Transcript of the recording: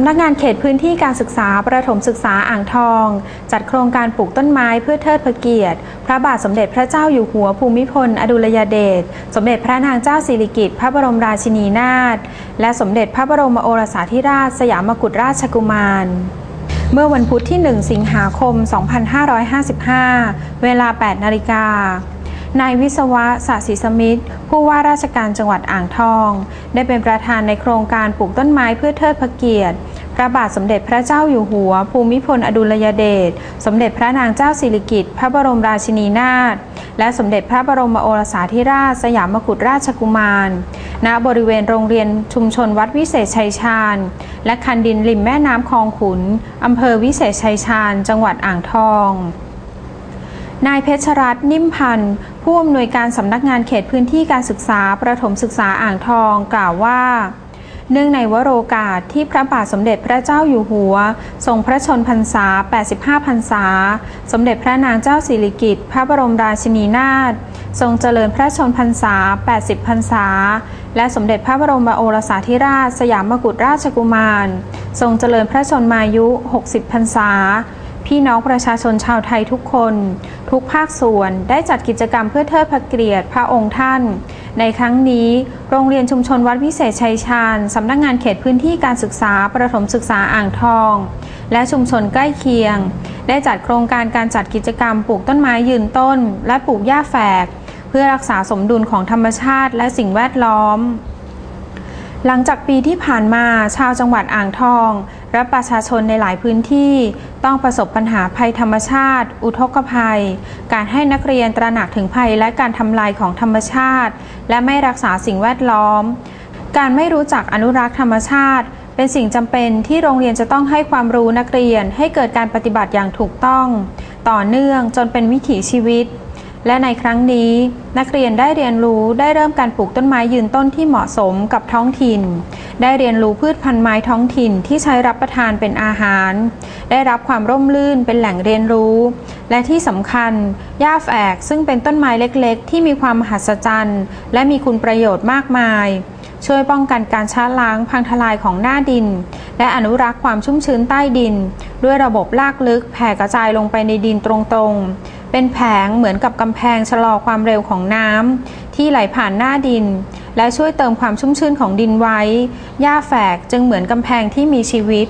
ำนักงานเขตพื้นที่การศึกษาประถมศึกษาอ่างทอง จัดโครงการปลูกต้นไม้เพื่อเทิดพระเกียรติ พระบาทสมเด็จพระเจ้าอยู่หัวภูมิพล อดุลยเดชสมเด็จพระนางเจ้าสิริกิติ์พระบรมราชินีนาถและสมเด็จพระบรมโอรสาธิราชสยามกุฎราชกุมารเมื่อวันพุธที่ 1 สิงหาคม 2555 เวลา 8 นาฬิกา นายวิศวะสศิสมิทธิ์ผู้ว่าราชการจังหวัดอ่างทอง ได้เป็นประธานในโครงการปลูกต้นไม้เพื่อเทิดพระเกียรติ พระบาทสมเด็จพระเจ้าอยู่หัว ภูมิพลอดุลยเดช สมเด็จพระนางเจ้าสิริกิติ์พระบรมราชินีนาถ และสมเด็จพระบรมโอรสาธิราช สยามกุฎราชกุมาร ณ บริเวณโรงเรียนชุมชนวัดวิเศษชัยชาญ และคันดินริมแม่น้ำคลองขุน อำเภอวิเศษชัยชาญ จังหวัดอ่างทอง นายเพชรรัตน์นิ่มพันธ์ผู้อำนวยการสำนักงานเขตพื้นที่การศึกษา ประถมศึกษาอ่างทองกล่าวว่า เนื่องในวโรกาสที่พระบาทสมเด็จพระเจ้าอยู่หัว ทรงพระชนพรรษา 85 พรรษา สมเด็จพระนางเจ้าสิริกิติ์พระบรมราชินีนาถทรงเจริญพระชนพรรษา 80 พรรษา และสมเด็จพระบรมโอรสาธิราชสยามกุฎราชกุมาร ทรงเจริญพระชนมายุ 60 พรรษา พี่น้องประชาชนชาวไทยทุกคน ทุกภาคส่วนได้จัดกิจกรรมเพื่อเทิดพระเกียรติพระองค์ท่าน ในครั้งนี้ โรงเรียนชุมชนวัดวิเศษชัยชาญสำนักงงานเขตพื้นที่การศึกษาประถมศึกษาอ่างทอง และชุมชนใกล้เคียง ได้จัดโครงการการจัดกิจกรรมปลูกต้นไม้ยืนต้น และปลูกหญ้าแฝก เพื่อรักษาสมดุลของธรรมชาติและสิ่งแวดล้อม หลังจากปีที่ผ่านมาชาวจังหวัดอ่างทอง และประชาชนในหลายพื้นที่ ต้องประสบปัญหาภัยธรรมชาติ อุทกภัย การให้นักเรียนตระหนักถึงภัยและการทำลายของธรรมชาติ และไม่รักษาสิ่งแวดล้อม การไม่รู้จักอนุรักษ์ธรรมชาติ เป็นสิ่งจำเป็นที่โรงเรียนจะต้องให้ความรู้นักเรียนให้เกิดการปฏิบัติอย่างถูกต้อง ต่อเนื่องจนเป็นวิถีชีวิต และในครั้งนี้นักเรียนได้เรียนรู้ได้เริ่มการปลูกต้นไม้ยืนต้นที่เหมาะสมกับท้องถิ่น ได้เรียนรู้พืชพันธุ์ไม้ท้องถิ่นที่ใช้รับประทานเป็นอาหาร ได้รับความร่มรื่นเป็นแหล่งเรียนรู้ และที่สำคัญหญ้าแฝกซึ่งเป็นต้นไม้เล็กๆ ที่มีความมหัศจรรย์ และมีคุณประโยชน์มากมาย ช่วยป้องกันการชะล้างพังทลายของหน้าดิน และอนุรักษ์ความชุ่มชื้นใต้ดิน ด้วยระบบลากลึกแผ่กระจายลงไปในดินตรงๆ เป็นแผงเหมือนกับกำแพงชะลอความเร็วของน้ำที่ไหลผ่านหน้าดิน และช่วยเติมความชุ่มชื้นของดินไว้ หญ้าแฝกจึงเหมือนกำแพงที่มีชีวิต